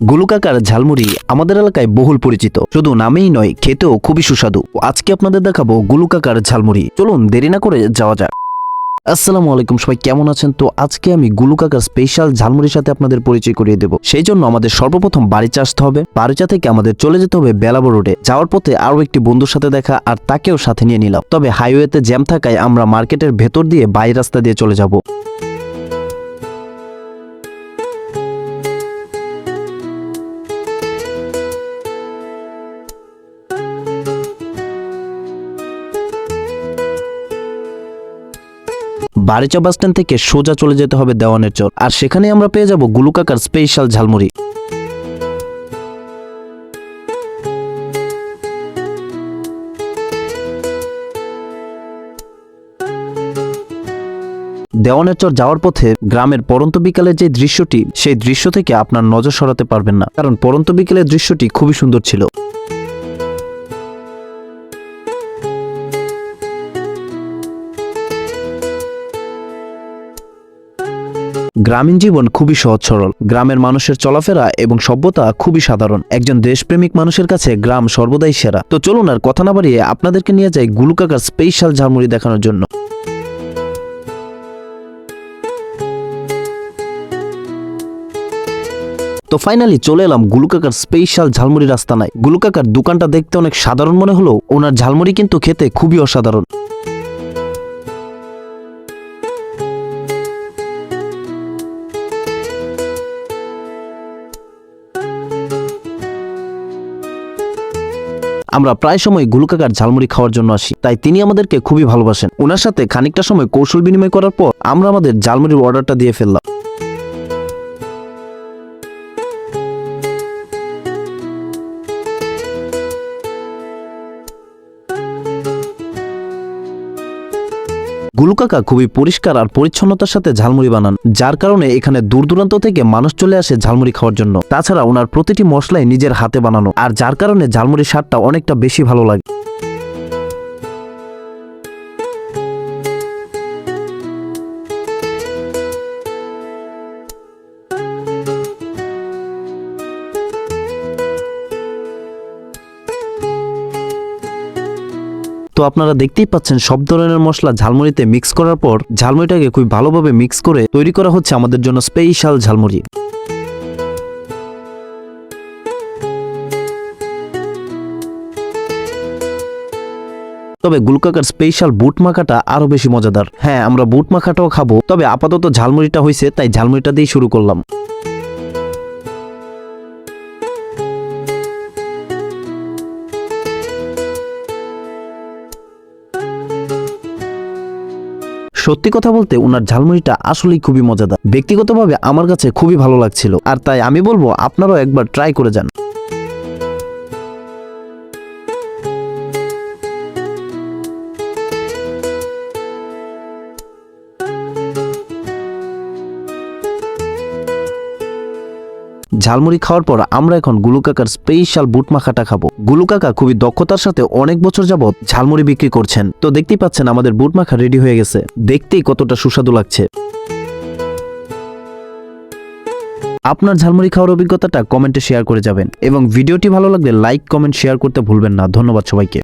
গুলুকাকার ঝালমুড়ি আমাদের এলাকায় বহুল পরিচিত। শুধু নামেই নয়, খেতেও খুবই সুস্বাদু। আজকে আপনাদের দেখাবো গুলুকাকার ঝালমুড়ি। চলুন দেরি না করে যাওয়া যাক। আসসালামু আলাইকুম, সবাই কেমন আছেন? তো আজকে আমি গুলুকাকার স্পেশাল ঝালমুড়ির সাথে আপনাদের পরিচয় করিয়ে দেব। সেই জন্য আমাদের সর্বপ্রথম বাড়িচা আসতে হবে। বাড়িচা থেকে আমাদের চলে যেতে হবে বেলাবো রোডে। যাওয়ার পথে আরও একটি বন্ধুর সাথে দেখা আর তাকেও সাথে নিয়ে নিলাম। তবে হাইওয়েতে জ্যাম থাকায় আমরা মার্কেটের ভেতর দিয়ে বাই রাস্তা দিয়ে চলে যাব। বাড়িচা বাস স্ট্যান্ড থেকে সোজা চলে যেতে হবে দেওয়ানের চর। আর সেখানে আমরা পেয়ে যাব গুলুকাকার স্পেশাল ঝালমুড়ি। দেওয়ানের চর যাওয়ার পথে গ্রামের পরন্ত বিকালের যে দৃশ্যটি, সেই দৃশ্য থেকে আপনার নজর সরাতে পারবেন না। কারণ পরন্ত বিকালের দৃশ্যটি খুবই সুন্দর ছিল। গ্রামীণ জীবন খুবই সহজ সরল। গ্রামের মানুষের চলাফেরা এবং সভ্যতা খুবই সাধারণ। একজন দেশপ্রেমিক মানুষের কাছে গ্রাম সর্বদাই সেরা। তো চলুন আর কথা না বাড়িয়ে আপনাদেরকে নিয়ে যাই গুলুকাকার স্পেশাল ঝালমুড়ি দেখানোর জন্য। তো ফাইনালি চলে এলাম গুলুকাকার স্পেশাল ঝালমুড়ি রাস্তা নাই গুলুকাকার দোকানটা দেখতে অনেক সাধারণ মনে হলেও ওনার ঝালমুড়ি কিন্তু খেতে খুবই অসাধারণ। আমরা প্রায় সময় গুলকাকার ঝালমুড়ি খাওয়ার জন্য আসি, তাই তিনি আমাদেরকে খুবই ভালোবাসেন। ওনার সাথে খানিকটা সময় কৌশল বিনিময় করার পর আমরা আমাদের ঝালমুড়ির অর্ডারটা দিয়ে ফেললাম। গুলুকাকা খুবই পরিষ্কার আর পরিচ্ছন্নতার সাথে ঝালমুড়ি বানান, যার কারণে এখানে দূর দূরান্ত থেকে মানুষ চলে আসে ঝালমুড়ি খাওয়ার জন্য। তাছাড়া ওনার প্রতিটি মশলাই নিজের হাতে বানানো, আর যার কারণে ঝালমুড়ির স্বাদটা অনেকটা বেশি ভালো লাগে। তো আপনারা দেখতেই পাচ্ছেন সব ধরনের মশলা ঝালমুড়িতে মিক্স করার পর ঝালমুড়িটাকে খুব ভালোভাবে মিক্স করে তৈরি করা হচ্ছে আমাদের জন্য স্পেশাল ঝালমুড়ি। তবে গুলকাকার স্পেশাল বুট মাখাটা আরও বেশি মজাদার। হ্যাঁ আমরা বুট মাখাটাও খাব, তবে আপাতত ঝালমুড়িটা হয়েছে তাই ঝালমুড়িটা দিয়ে শুরু করলাম। সত্যি কথা বলতে ওনার ঝালমুড়িটা আসলেই খুবই মজাদার। ব্যক্তিগতভাবে আমার কাছে খুবই ভালো লাগছিল। আর তাই আমি বলব, আপনারাও একবার ট্রাই করে যান। ঝালমুড়ি খাওয়ার পর আমরা এখন গুলুকাকার স্পেশাল বুট মাখাটা খাব। গুলুকাকা খুবই দক্ষতার সাথে অনেক বছর যাবত ঝালমুড়ি বিক্রি করছেন। তো দেখতেই পাচ্ছেন আমাদের বুট মাখা রেডি হয়ে গেছে। দেখতেই কতটা সুস্বাদু লাগছে। আপনার ঝালমুড়ি খাওয়ার অভিজ্ঞতাটা কমেন্টে শেয়ার করে যাবেন। এবং ভিডিওটি ভালো লাগলে লাইক কমেন্ট শেয়ার করতে ভুলবেন না। ধন্যবাদ সবাইকে।